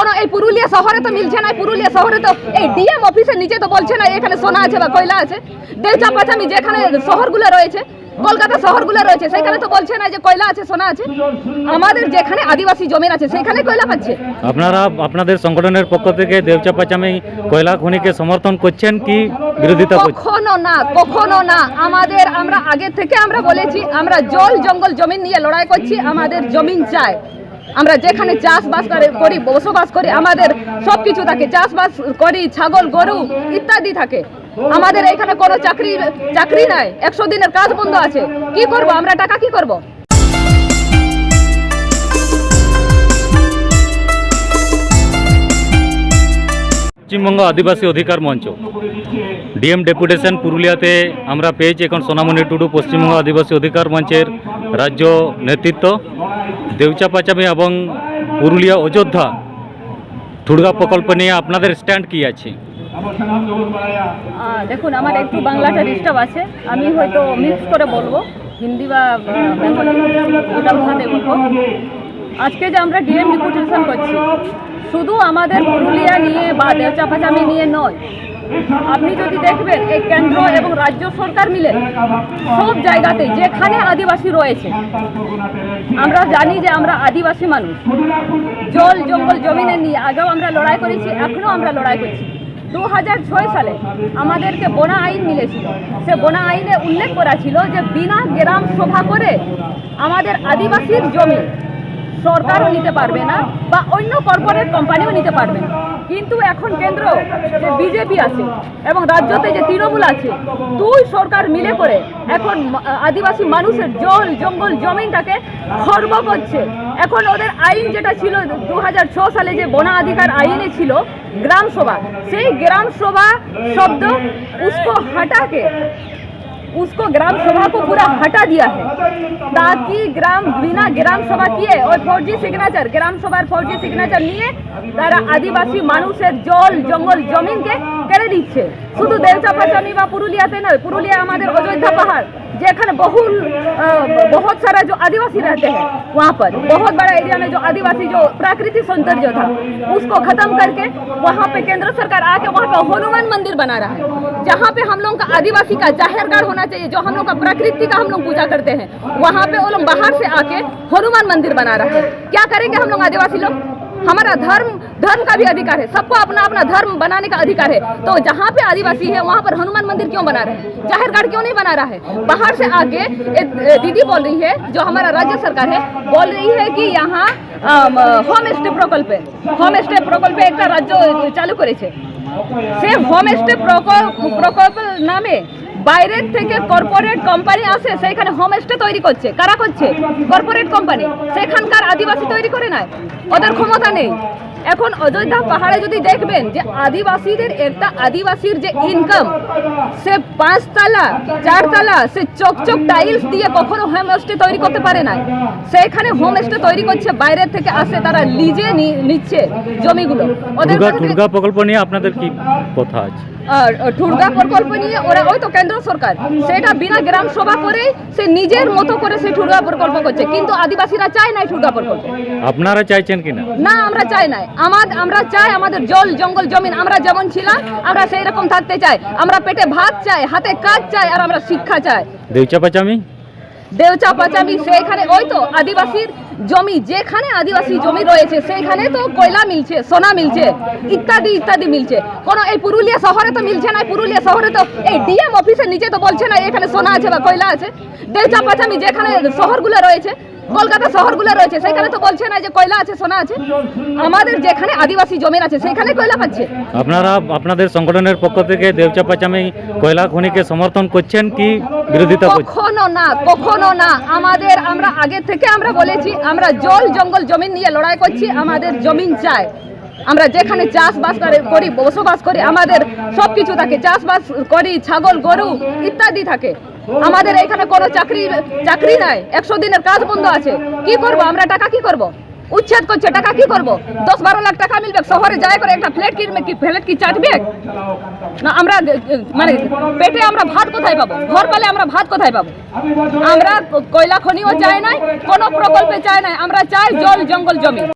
কোনো এই পুরুলিয়া শহরে তো মিলছে না পুরুলিয়া শহরে তো এই ডিএম অফিসের নিচে তো বলছে না এখানে সোনা আছে বা কয়লা আছে। দেউচা পাচামি যেখানে শহরগুলো রয়েছে কলকাতা শহরগুলো রয়েছে সেখানে তো বলছে না যে কয়লা আছে সোনা আছে। আমাদের যেখানে আদিবাসী জমিন আছে সেখানে কয়লা পাচ্ছে। আপনারা আপনাদের সংগঠনের পক্ষ থেকে দেবচাপাচামি কয়লা খনিকে সমর্থন করছেন কি বিরোধিতা কখনো না কখনো না। আমাদের আমরা আগে থেকে আমরা বলেছি আমরা জল জঙ্গল জমিন নিয়ে লড়াই করছি আমাদের জমিন চাই। আমরা যেখানে চাষবাস করে- বসবাস করি, আমাদের সব কিছু থাকে। চাষবাস করি, ছাগল, গরু ইত্যাদি থাকে। আমাদের এখানে কোনো চাকরি চাকরি নাই। একশো দিনের কাজ বন্ধ আছে। কি করব? আমরা টাকা কি করব? পশ্চিমবঙ্গ আদিবাসী অধিকার মঞ্চ। ডিএম ডেপুটেশন পুরুলিয়াতে আমরা পেয়েছি এখন সোনামণি টুডু, পশ্চিমবঙ্গ আদিবাসী অধিকার মঞ্চের রাজ্য নেতৃত্ব। দেউচা পাচামি এবং পুরুলিয়া অযোধ্যা ঠুড়গা প্রকল্প নিয়ে আপনাদের স্ট্যান্ড কি আছে? দেখুন, আমার একটু বাংলাটা ডিস্টার্ব আছে। আমি হয়তো মিক্স করে বলব। হিন্দি বা বেঙ্গলি ভাষাতে বলব। আজকে যে আমরা ডিএম ডিপুটেশন করছি, শুধু আমাদের পুরুলিয়া নিয়ে বা দেওচাপাচামি নিয়ে নয়, আপনি যদি দেখবেন এই কেন্দ্র এবং রাজ্য সরকার মিলে সব জায়গাতে যেখানে আদিবাসী রয়েছে, আমরা জানি যে আমরা আদিবাসী মানুষ। জল, জঙ্গল, জমিনে নিয়ে আগেও আমরা লড়াই করেছি, এখনও আমরা লড়াই করছি। দু হাজার ছয় সালে আমাদেরকে বনা আইন মিলেছিল। সে বনা আইনে উল্লেখ করা ছিল যে বিনা গ্রাম সভা করে আমাদের আদিবাসীর জমি সরকারও নিতে পারবে না বা অন্য কর্পোরেট কোম্পানিও নিতে পারবে না। কিন্তু এখন কেন্দ্র, যে বিজেপি আছে এবং রাজ্যতে যে তৃণমূল আছে, দুই সরকার মিলে করে এখন আদিবাসী মানুষের জল, জঙ্গল, জমিনটাকে খর্ব করছে। এখন ওদের আইন যেটা ছিল, দু সালে যে বনা অধিকার আইনে ছিল গ্রাম সভা সেই গ্রাম সভা শব্দ উস্কো হাটাকে उसको ग्राम सभा को पूरा हटा दिया है ताकि ग्राम बिना ग्राम सभा किए और फौजी सिग्नेचर গ্রাম সভার ফৌজি সিগনেচার নিয়ে তারা আদিবাসী মানুষের জল জঙ্গল জমিনকে কেড়ে দিচ্ছে শুধু দেওচাপাচামি বা পুরুলিয়াতে নয় পুরুলিয়া আমাদের অযোধ্যা পাহাড় जेखन बहुल बहुत सारा जो आदिवासी रहते हैं, वहाँ पर, बहुत बड़ा एरिया में जो आदिवासी जो प्राकृतिक सौंदर्य था, उसको खत्म करके वहाँ पे केंद्र सरकार आके वहाँ पे हनुमान मंदिर बना रहा है, जहाँ पे हम लोग का आदिवासी का जाहिरगार होना चाहिए, जो हम लोग का प्रकृति का हम लोग पूजा करते हैं, वहाँ पे वो लोग बाहर से आके हनुमान मंदिर बना रहा है। क्या करेंगे हम लोग आदिवासी लोग? हमारा धर्म धर्म का भी अधिकार है। सबको अपना अपना धर्म बनाने का अधिकार है। तो जहाँ पे आदिवासी है, वहाँ पर हनुमान मंदिर क्यों बना रहे हैं? ज़ाहिर गार्ड क्यों नहीं बना रहा है? बाहर से आके दीदी बोल रही है, जो हमारा राज्य सरकार है, बोल रही है कि यहाँ होम स्टे प्रकल्प होम स्टे प्रकल्प एक राज्य चालू करे से होम स्टे प्रकल्प नामे বাইরের থেকে কর্পোরেট কোম্পানি আসে, সেইখানে হোম স্টে তৈরি করছে। কারা করছে? কর্পোরেট কোম্পানি সেখানকার আদিবাসী তৈরি করে নেয়। ওদের ক্ষমতা নেই। এখন অযোধ্যা পাহাড়ে যদি দেখবেন যে আদিবাসীদের একটা আদিবাসীর যে ইনকাম সে পাঁচতলা চারতলা সে চকচক টাইলস দিয়ে কখনো হোমস্টে তৈরি করতে পারে না সেখানে হোমস্টে তৈরি করছে বাইরের থেকে আসে তারা লিজে নিচ্ছে জমিগুলো। ওদের ঠুড়গা প্রকল্প নিয়ে আপনাদের কি কথা আছে? আর ঠুরগা প্রকল্প নিয়ে ওরা ওই তো কেন্দ্র সরকার। সেটা বিনা গ্রাম সভা করে সে নিজের মতো করে সে ঠুরগা প্রকল্প করছে। কিন্তু আদিবাসীরা চায় না ঠুরগা প্রকল্প। আপনারা চাইছেন কিনা না? আমরা চাই না আমাদের আমরা চাই আমাদের জল জঙ্গল জমিন আমরা যেমন ছিলাম আমরা সেই রকম থাকতে চাই। আমরা পেটে ভাত চাই হাতে কাজ চাই আর আমরা শিক্ষা চাই। দেউচা পাচামি? দেওচা পাচামি সেখানে ওই তো আদিবাসীর জমি যেখানে আদিবাসী জমি রয়েছে সেইখানে তো কয়লা মিলছে সোনা মিলছে ইত্যাদি ইত্যাদি মিলছে। কোনো এই পুরুলিয়া শহরে তো মিলছে না পুরুলিয়া শহরে তো এই ডিএম অফিসের নিচে তো বলছে না এখানে সোনা আছে বা কয়লা আছে। দেউচা পাচামি যেখানে শহরগুলো রয়েছে কলকাতা শহরগুলো রয়েছে সেখানে তো বলছে না যে কয়লা আছে সোনা আছে। আমাদের যেখানে আদিবাসী জমিন আছে সেখানে কয়লা পাচ্ছে। আপনারা আপনাদের সংগঠনের পক্ষ থেকে দেউচা পাচামি কয়লা খনিকে সমর্থন করছেন কি বিরোধিতা করছেন? কখনো না কখনো না। আমাদের আমরা আগে থেকে আমরা বলেছি আমরা জল জঙ্গল জমিন নিয়ে লড়াই করছি আমাদের জমিন চাই। আমরা যেখানে চাষবাস করে- করি বসবাস করি আমাদের সব কিছু থাকে। চাষবাস করি ছাগল গরু ইত্যাদি থাকে। আমাদের এখানে কোনো চাকরি চাকরি নাই। একশো দিনের কাজ বন্ধ আছে। কি করব? আমরা টাকা কি করব? উচ্ছেদ করছে, টাকা কি করব? দশ বারো লাখ টাকা মিলবে, শহরে যায় করে একটা ফ্ল্যাট কিনবে কি, ফ্ল্যাট কি চাটবে? না, আমরা মানে পেটে আমরা ভাত কোথায় পাবো? ঘর পালে আমরা ভাত কোথায় পাবো? আমরা কয়লা খনিও চাই নাই, কোনো প্রকল্পে চাই নাই। আমরা চাই জল, জঙ্গল, জমি।